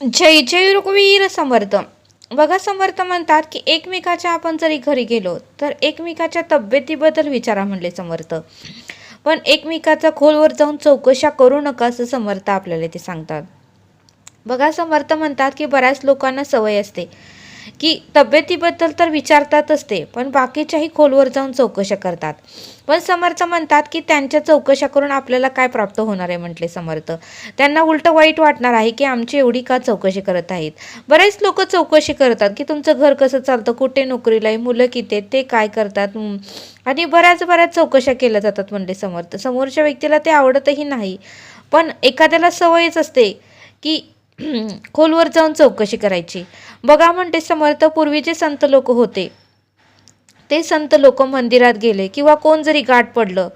जय जय रघुवीर समर्थ. बघा समर्थ म्हणतात की एकमेकाच्या आपण जरी घरी गेलो तर एकमेकाच्या तब्येतीबद्दल विचारा म्हणले समर्थ. पण एकमेकाचा खोलवर जाऊन चौकशा करू नका असं समर्थ आपल्याला ते सांगतात. बघा समर्थ म्हणतात की बऱ्याच लोकांना सवय असते. की तब्येतीबद्दल तर विचारतातच ते पण बाकीच्याही खोलवर जाऊन चौकशा करतात. पण समर्थ म्हणतात की त्यांच्या चौकशा करून आपल्याला काय प्राप्त होणार आहे म्हटले समर्थ. त्यांना उलटं वाईट वाटणार आहे की आमची एवढी का चौकशी करत आहेत? बरेच लोक चौकशी करतात की तुमचं घर कसं चालतं कुठे नोकरीला आहे मुलं किती आहेत ते काय करतात आणि बऱ्याच बऱ्याच चौकशा केल्या जातात म्हणले समर्थ. समोरच्या व्यक्तीला ते आवडतही नाही. पण एखाद्याला सवयच असते की खोलवर जाऊन चौकशी करायची. बघा म्हणते समर्थ पूर्वी जे संत लोक होते ते संत लोक मंदिरात गेले किंवा कोण जरी गाठ पडलं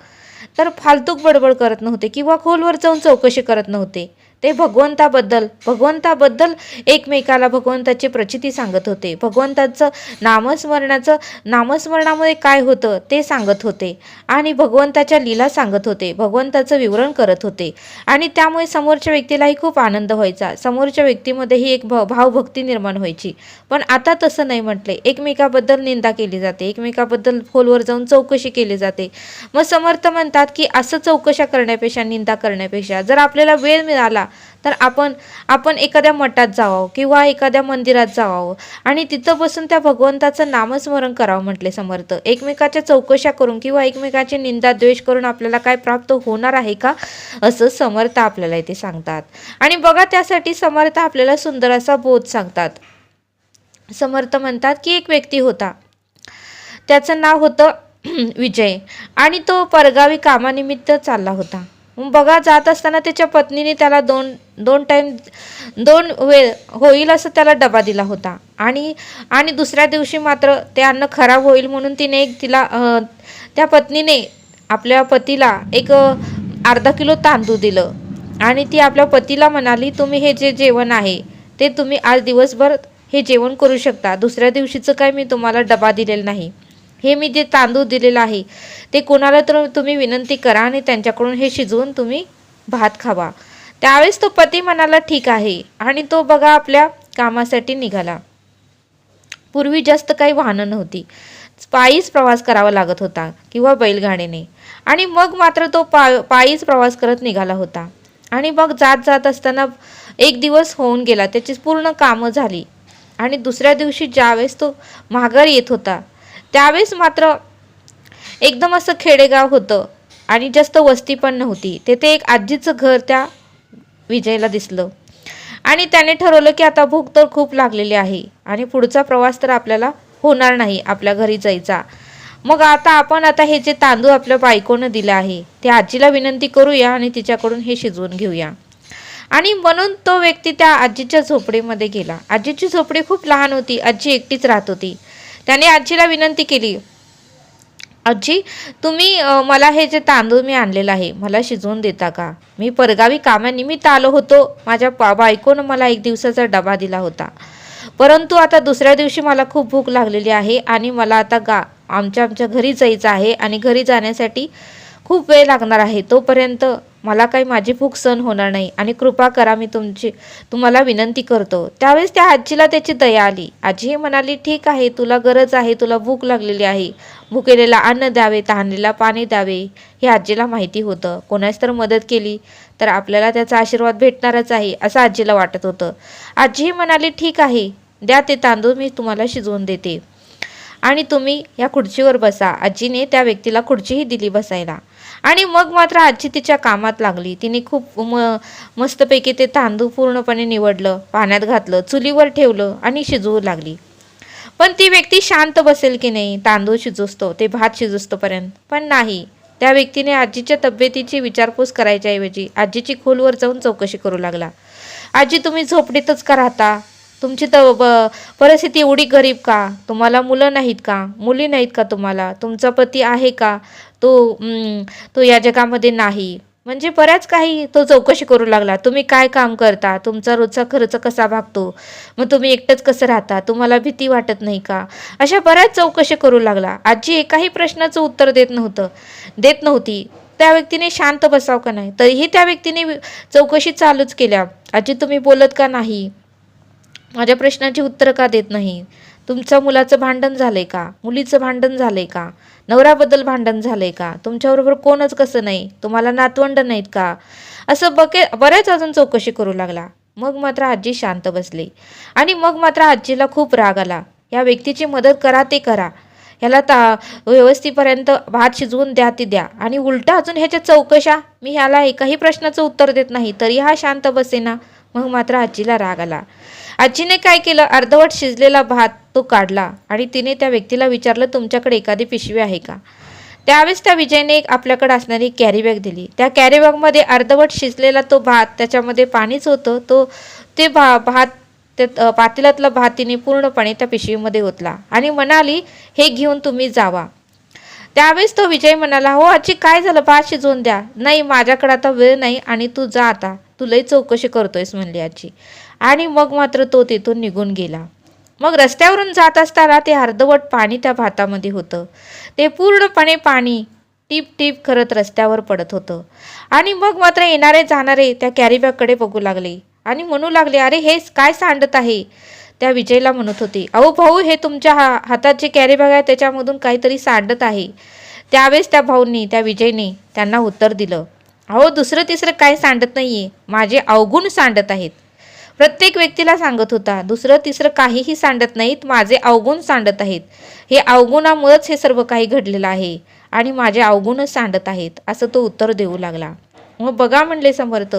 तर फालतूक बडबड करत नव्हते किंवा खोलवर जाऊन चौकशी करत नव्हते. ते भगवंताबद्दल भगवंताबद्दल एकमेकाला भगवंताची प्रचिती सांगत होते. भगवंताचं नामस्मरणाचं नामस्मरणामुळे काय होतं ते सांगत होते आणि भगवंताच्या लीला सांगत होते भगवंताचं विवरण करत होते. आणि त्यामुळे समोरच्या व्यक्तीलाही खूप आनंद व्हायचा. समोरच्या व्यक्तीमध्येही एक भ भावभक्ती निर्माण व्हायची. पण आता तसं नाही म्हटले. एकमेकाबद्दल निंदा केली जाते. एकमेकाबद्दल खोलवर जाऊन चौकशी केली जाते. मग समर्थ म्हणतात की असं चौकशा करण्यापेक्षा निंदा करण्यापेक्षा जर आपल्याला वेळ मिळाला तर आपण आपण एखाद्या मठात जावं किंवा एखाद्या मंदिरात जावं आणि तिथं बसून त्या भगवंताचं नामस्मरण करावं म्हटले समर्थ. एकमेकाच्या चौकशा करून किंवा एकमेकाची निंदा द्वेष करून आपल्याला काय प्राप्त होणार आहे का असं समर्थ आपल्याला इथे सांगतात. आणि बघा त्यासाठी समर्थ आपल्याला सुंदर असा बोध सांगतात. समर्थ म्हणतात की एक व्यक्ती होता. त्याचं नाव होतं विजय. आणि तो परगावी कामानिमित्त चालला होता. बघा जात असताना त्याच्या पत्नीने त्याला दोन दोन टाईम दोन वेळ होईल असं त्याला डबा दिला होता. आणि आणि दुसऱ्या दिवशी मात्र ते अन्न खराब होईल म्हणून तिने एक तिला त्या पत्नीने आपल्या पतीला एक अर्धा किलो तांदूळ दिलं. आणि ती आपल्या पतीला म्हणाली तुम्ही हे जे जेवण आहे ते तुम्ही आज दिवसभर हे जेवण करू शकता. दुसऱ्या दिवशीचं काय मी तुम्हाला डबा दिलेला नाही. हे मी जे तांदूळ दिलेलं आहे ते कोणाला तर तुम्ही विनंती करा आणि त्यांच्याकडून हे शिजवून तुम्ही भात खावा. त्यावेळेस तो पती म्हणाला ठीक आहे. आणि तो बघा आपल्या कामासाठी निघाला. पूर्वी जास्त काही वाहनं नव्हती. पायीच प्रवास करावा लागत होता किंवा बैलगाडीने. आणि मग मात्र तो पा पायीच प्रवास करत निघाला होता. आणि मग जात जात असताना एक दिवस होऊन गेला त्याची पूर्ण कामं झाली. आणि दुसऱ्या दिवशी ज्यावेळेस तो माघार येत होता त्यावेळेस मात्र एकदम असं खेडेगाव होतं आणि जास्त वस्ती पण नव्हती. तेथे एक आजीचं घर त्या विजयला दिसलं. आणि त्याने ठरवलं की आता भूक तर खूप लागलेली आहे आणि पुढचा प्रवास तर आपल्याला होणार नाही आपल्या घरी जायचा. मग आता आपण आता हे जे तांदूळ आपल्या बायकोनं दिलं आहे ते आजीला विनंती करूया आणि तिच्याकडून हे शिजवून घेऊया. आणि म्हणून तो व्यक्ती त्या आजीच्या झोपडीमध्ये गेला. आजीची झोपडी खूप लहान होती आजी एकटीच राहत होती. त्याने आजीला विनंती केली आजी तुम्ही मला हे जे तांदूळ मी आणलेलं आहे मला शिजवून देता का? मी परगावी कामानिमित्त आलो होतो. माझ्या पा बायकोनं मला एक दिवसाचा डबा दिला होता. परंतु आता दुसऱ्या दिवशी मला खूप भूक लागलेली आहे आणि मला आता गा आमच्या आमच्या घरी जायचं आहे आणि घरी जाण्यासाठी खूप वेळ लागणार आहे तोपर्यंत मला काही माझी भूक सहन होणार नाही आणि कृपा करा मी तुमची तुम्हाला विनंती करतो. त्यावेळेस त्या आजीला त्याची दया आली. आजी म्हणाली ठीक आहे तुला गरज आहे तुला भूक लागलेली आहे. भुकेलेला अन्न द्यावे तहानलेला पाणी द्यावे. हे आजीला माहिती होतं. कोणाच तर मदत केली तर आपल्याला त्याचा आशीर्वाद भेटणारच आहे असं आजीला वाटत होतं. आजीही म्हणाली ठीक आहे द्या ते तांदूळ मी तुम्हाला शिजवून देते. आणि तुम्ही या खुर्चीवर बसा. आजीने त्या व्यक्तीला खुर्चीही दिली बसायला. आणि मग मात्र आजी तिच्या कामात लागली. तिने खूप म मस्तपैकी ते तांदूळ पूर्णपणे निवडलं पाण्यात घातलं चुलीवर ठेवलं आणि शिजवू लागली. पण ती व्यक्ती शांत बसेल की नाही? तांदूळ शिजवतो ते भात शिजवतोपर्यंत. पण नाही. त्या व्यक्तीने आजीच्या तब्येतीची विचारपूस करायच्याऐवजी आजीची खोलवर जाऊन चौकशी करू लागला. आजी तुम्ही झोपडीतच का राहता? तुमची त ब परिस्थिती एवढी गरीब का? तुम्हाला मुलं नाहीत का? मुली नाहीत का तुम्हाला? तुमचा पती आहे का? तो तो या जगामध्ये नाही. म्हणजे बऱ्याच काही तो चौकशी करू लागला. तुम्ही काय काम करता? तुमचा रोजचा खर्च कसा भागतो? मग तुम्ही एकटंच कसं राहता? तुम्हाला भीती वाटत नाही का? अशा बऱ्याच चौकशी करू लागला. आजी एकाही प्रश्नाचं उत्तर देत नव्हतं. देत नव्हती. त्या व्यक्तीने शांत बसाव का नाही? तरीही त्या व्यक्तीने चौकशी चालूच केल्या. आजी तुम्ही बोलत का नाही? माझ्या प्रश्नाची उत्तरं का देत नाही? तुमचं मुलाचं भांडण झालंय का? मुलीचं भांडण झालंय का? नवऱ्याबद्दल भांडण झालंय का? तुमच्याबरोबर कोणच कसं नाही? तुम्हाला नातवंड नाहीत का? असं बके बऱ्याच अजून चौकशी करू लागला. मग मात्र आजी शांत बसली. आणि मग मात्र आजीला खूप राग आला. या व्यक्तीची मदत करा ते करा. ह्याला ता व्यवस्थितपर्यंत भात शिजवून द्या ती द्या. आणि उलटा अजून ह्याच्या चौकशा? मी ह्याला एकाही प्रश्नाचं उत्तर देत नाही तरी हा शांत बसेना. मग मात्र आजीला राग आला. आजीने काय केलं? अर्धवट शिजलेला भात तो काढला आणि तिने त्या व्यक्तीला विचारलं तुमच्याकडे एखादी पिशवी आहे का? त्यावेळेस त्या विजयने एक आपल्याकडे असणारी कॅरीबॅग दिली. त्या कॅरीबॅगमध्ये अर्धवट शिजलेला तो भात त्याच्यामध्ये पाणीच होतं. तो ते भा भात त्या पातेल्यातला भात तिने पूर्णपणे त्या पिशवीमध्ये ओतला आणि म्हणाली हे घेऊन तुम्ही जावा. त्यावेळेस तो विजय म्हणाला हो आजी काय झालं? भात शिजवून द्या. नाही माझ्याकडे आता वेळ नाही आणि तू जा आता. तू लई चौकशी करतोयस म्हणली आजी. आणि मग मात्र तो तिथून निघून गेला. मग रस्त्यावरून जात असताना ते अर्धवट पाणी त्या भातामध्ये होतं. ते पूर्णपणे पाणी टीप टीप करत रस्त्यावर पडत होतं. आणि मग मात्र येणारे जाणारे त्या कॅरीबॅगकडे बघू लागले. आणि म्हणू लागले अरे हे काय सांडत आहे? त्या विजयला म्हणत होती अहो भाऊ हे तुमच्या हा हातात जे कॅरीबॅग आहे त्याच्यामधून काहीतरी सांडत आहे. त्यावेळेस त्या भाऊंनी त्या विजयने त्यांना उत्तर दिलं अहो दुसरं तिसरं काय सांडत नाही आहे माझे अवगुण सांडत आहेत. प्रत्येक व्यक्तीला सांगत होता दुसरं तिसरं काहीही सांडत नाहीत माझे अवगुण सांडत आहेत. हे अवगुणामुळंच हे सर्व काही घडलेलं आहे आणि माझे अवगुणच सांडत आहेत असं तो उत्तर देऊ लागला. मग बघा म्हणले समर्थ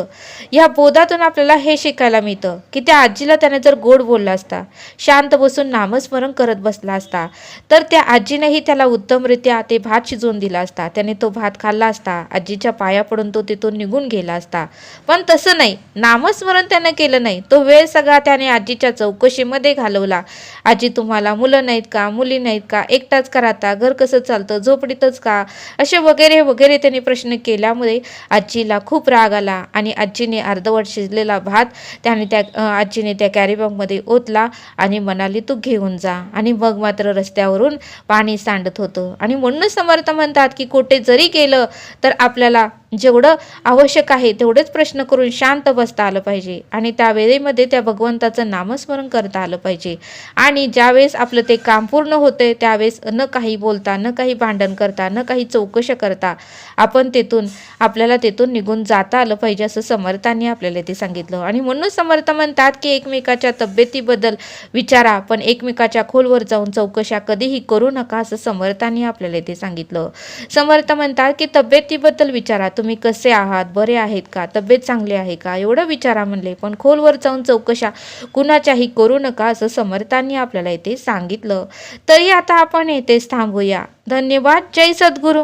या बोधातून आपल्याला हे शिकायला मिळतं की त्या आजीला त्याने जर गोड बोलला असता शांत बसून नामस्मरण करत बसला असता तर त्या आजीनेही त्याला उत्तमरित्या ते भात शिजवून दिला असता त्याने तो भात खाल्ला असता आजीच्या पाया पडून तो तिथून निघून गेला असता. पण तसं नाही नामस्मरण त्यानं केलं नाही तो वेळ सगळा त्याने आजीच्या चौकशीमध्ये घालवला. आजी तुम्हाला मुलं नाहीत का? मुली नाहीत का? एकटाच का राहता? घर कसं चालतं? झोपडीतच का? असे वगैरे वगैरे त्याने प्रश्न केल्यामुळे आजीला खूप राग आला आणि आजीने अर्धवट शिजलेला भात त्याने त्या आजीने त्या कॅरीबॅगमध्ये ओतला आणि म्हणाली तू घेऊन जा. आणि मग मात्र रस्त्यावरून पाणी सांडत होतं. आणि म्हणूनच समर्थ म्हणतात की कोठे जरी गेलं तर आपल्याला जेवढं आवश्यक आहे तेवढेच प्रश्न करून शांत बसता आलं पाहिजे. आणि त्या वेळेमध्ये त्या भगवंताचं नामस्मरण करता आलं पाहिजे. आणि ज्यावेळेस आपलं ते काम पूर्ण होते त्यावेळेस न काही बोलता न काही भांडण करता न काही चौकशा करता आपण तेथून आपल्याला तेथून निघून जाता आलं पाहिजे असं समर्थांनी आपल्याला ते सांगितलं. आणि म्हणून समर्थ म्हणतात की एकमेकाच्या तब्येतीबद्दल विचारा पण एकमेकाच्या खोलवर जाऊन चौकशा कधीही करू नका असं समर्थांनी आपल्याला ते सांगितलं. समर्थ म्हणतात की तब्येतीबद्दल विचारा. तुम्ही कसे आहात? बरे आहेत का? तब्येत चांगली आहे का? एवढं विचारा म्हणले. पण खोलवर जाऊन चौकशा कुणाच्याही करू नका असं समर्थांनी आपल्याला इथे सांगितलं. तरी आता आपण येथेच थांबूया. धन्यवाद. जय सद्गुरू.